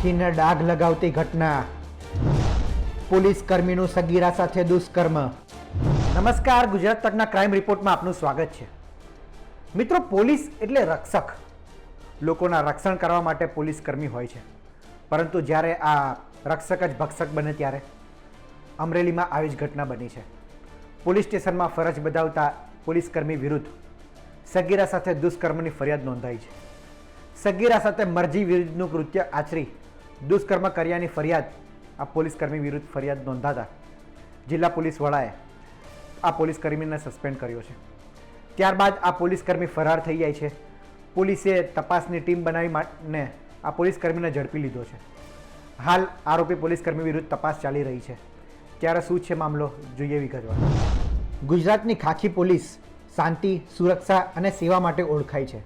ખાખીને ડાઘ લગાવતી ઘટના. પોલીસ કર્મીનું સગીરા સાથે દુષ્કર્મ. નમસ્કાર, ગુજરાત તકના ક્રાઇમ રિપોર્ટમાં આપનું સ્વાગત છે. મિત્રો, પોલીસ એટલે રક્ષક. લોકોના રક્ષણ કરવા માટે પોલીસ કર્મી હોય છે. પરંતુ જ્યારે આ રક્ષક જ ભક્ષક બને ત્યારે અમરેલીમાં આવી જ ઘટના બની છે. પોલીસ સ્ટેશનમાં ફરજ બજાવતા પોલીસ કર્મી વિરુદ્ધ સગીરા સાથે દુષ્કર્મની ફરિયાદ નોંધાઈ છે. સગીરા સાથે મરજી વિરુદ્ધનું કૃત્ય આચરી દુષ્કર્મ કર્યાની ફરિયાદ, આ પોલીસકર્મી વિરુદ્ધ ફરિયાદ નોંધાતા જિલ્લા પોલીસ વડાએ આ પોલીસકર્મીને સસ્પેન્ડ કર્યો છે. ત્યારબાદ આ પોલીસકર્મી ફરાર થઈ જાય છે. પોલીસે તપાસની ટીમ બનાવી માટે આ પોલીસકર્મીને ઝડપી લીધો છે. હાલ આરોપી પોલીસકર્મી વિરુદ્ધ તપાસ ચાલી રહી છે. ત્યારે શું છે મામલો? જોઈએ વિગતવાર. ગુજરાતની ખાખી પોલીસ શાંતિ, સુરક્ષા અને સેવા માટે ઓળખાય છે.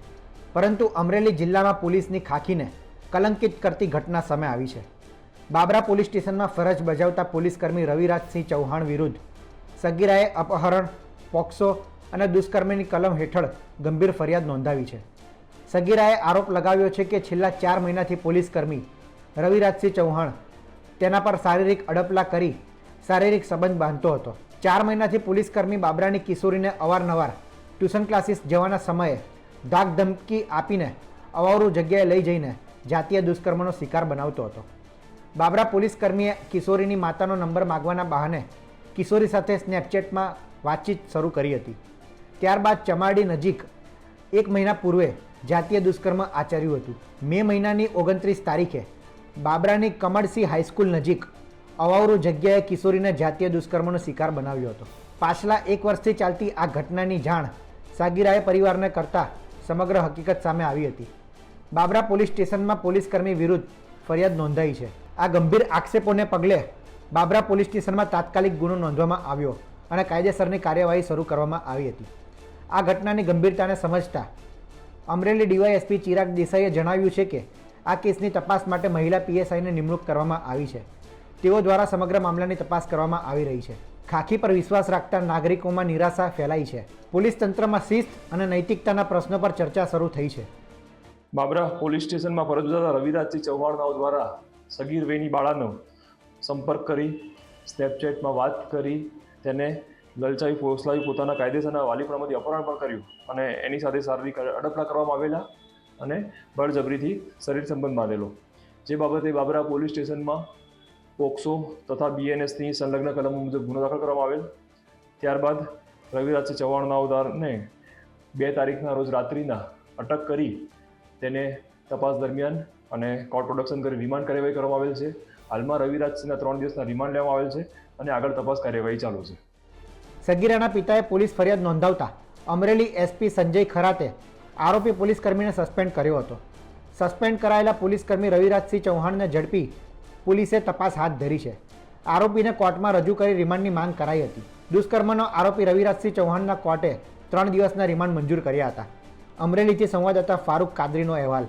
પરંતુ અમરેલી જિલ્લામાં પોલીસની ખાખીને કલંકિત કરતી ઘટના સામે આવી છે. બાબરા પોલીસ સ્ટેશનમાં ફરજ બજાવતા પોલીસકર્મી રવિરાજસિંહ ચૌહાણ વિરુદ્ધ સગીરાએ અપહરણ, પોક્સો અને દુષ્કર્મની કલમ હેઠળ ગંભીર ફરિયાદ નોંધાવી છે. સગીરાએ આરોપ લગાવ્યો છે કે છેલ્લા ચાર મહિનાથી પોલીસકર્મી રવિરાજસિંહ ચૌહાણ તેના પર શારીરિક અડપલા કરી શારીરિક સંબંધ બાંધતો હતો. ચાર મહિનાથી પોલીસકર્મી બાબરાની કિશોરીને અવારનવાર ટ્યુશન ક્લાસીસ જવાના સમયે ધાક ધમકી આપીને અવારું જગ્યાએ લઈ જઈને જાતીય દુષ્કર્મનો શિકાર બનાવતો હતો. બાબરા પોલીસકર્મીએ કિશોરીની માતાનો નંબર માગવાના બહાને કિશોરી સાથે સ્નેપચેટમાં વાતચીત શરૂ કરી હતી. ત્યારબાદ ચમાડી નજીક એક મહિના પૂર્વે જાતીય દુષ્કર્મ આચર્યું હતું. મે મહિનાની ઓગણત્રીસ તારીખે બાબરાની કમળસિંહ હાઈસ્કૂલ નજીક અવાવરું જગ્યાએ કિશોરીને જાતીય દુષ્કર્મનો શિકાર બનાવ્યો હતો. પાછલા એક વર્ષથી ચાલતી આ ઘટનાની જાણ સાગીરાએ પરિવારને કરતા સમગ્ર હકીકત સામે આવી હતી. બાબરા પોલીસ સ્ટેશનમાં પોલીસકર્મી વિરુદ્ધ ફરિયાદ નોંધાઈ છે. આ ગંભીર આક્ષેપોને પગલે બાબરા પોલીસ સ્ટેશનમાં તાત્કાલિક ગુનો નોંધવામાં આવ્યો અને કાયદેસરની કાર્યવાહી શરૂ કરવામાં આવી હતી. આ ઘટનાની ગંભીરતાને સમજતા અમરેલી ડીવાયએસપી ચિરાગ દેસાઈએ જણાવ્યું છે કે આ કેસની તપાસ માટે મહિલા પીએસઆઈને નિમણૂક કરવામાં આવી છે. તેઓ દ્વારા સમગ્ર મામલાની તપાસ કરવામાં આવી રહી છે. ખાખી પર વિશ્વાસ રાખતા નાગરિકોમાં નિરાશા ફેલાઈ છે. પોલીસ તંત્રમાં શિસ્ત અને નૈતિકતાના પ્રશ્નો પર ચર્ચા શરૂ થઈ છે. બાબરા પોલીસ સ્ટેશનમાં ફરજ બજાવતા રવિરાજસિંહ ચૌહાણનાઓ દ્વારા સગીર વેની બાળાનો સંપર્ક કરી, સ્નેપચેટમાં વાત કરી, તેને લલચાવી, ફોસલાવી, પોતાના કાયદેસરના વાલીપણામાંથી અપહરણ પણ કર્યું અને એની સાથે શારીરિક અડપલા કરવામાં આવેલા અને બળજબરીથી શરીર સંબંધ બાંધેલો. જે બાબતે બાબરા પોલીસ સ્ટેશનમાં પોક્સો તથા બીએનએસની સંલગ્ન કલમો મુજબ ગુનો દાખલ કરવામાં આવેલ. ત્યારબાદ રવિરાજસિંહ ચૌહાણનાઓદારને બે તારીખના રોજ રાત્રિના અટક કરી તેને તપાસ દરમિયાન અને કોર્ટ પ્રોડક્શન કરી રિમાન્ડ કાર્યવાહી કરવામાં આવેલ છે. હાલમાં રવિરાજસિંહના ત્રણ દિવસના રિમાન્ડ લેવામાં આવેલ છે અને આગળ તપાસ કાર્યવાહી ચાલુ છે. સગીરાના પિતાએ પોલીસ ફરિયાદ નોંધાવતા અમરેલી એસપી સંજય ખરાતે આરોપી પોલીસકર્મીને સસ્પેન્ડ કર્યો હતો. સસ્પેન્ડ કરાયેલા પોલીસકર્મી રવિરાજસિંહ ચૌહાણને ઝડપી પોલીસે તપાસ હાથ ધરી છે. આરોપીને કોર્ટમાં રજૂ કરી રિમાન્ડની માંગ કરાઈ હતી. દુષ્કર્મનો આરોપી રવિરાજસિંહ ચૌહાણના કોર્ટે ત્રણ દિવસના રિમાન્ડ મંજૂર કર્યા હતા. અમરેલીથી સંવાદદાતા ફારૂક કાદરીનો અહેવાલ.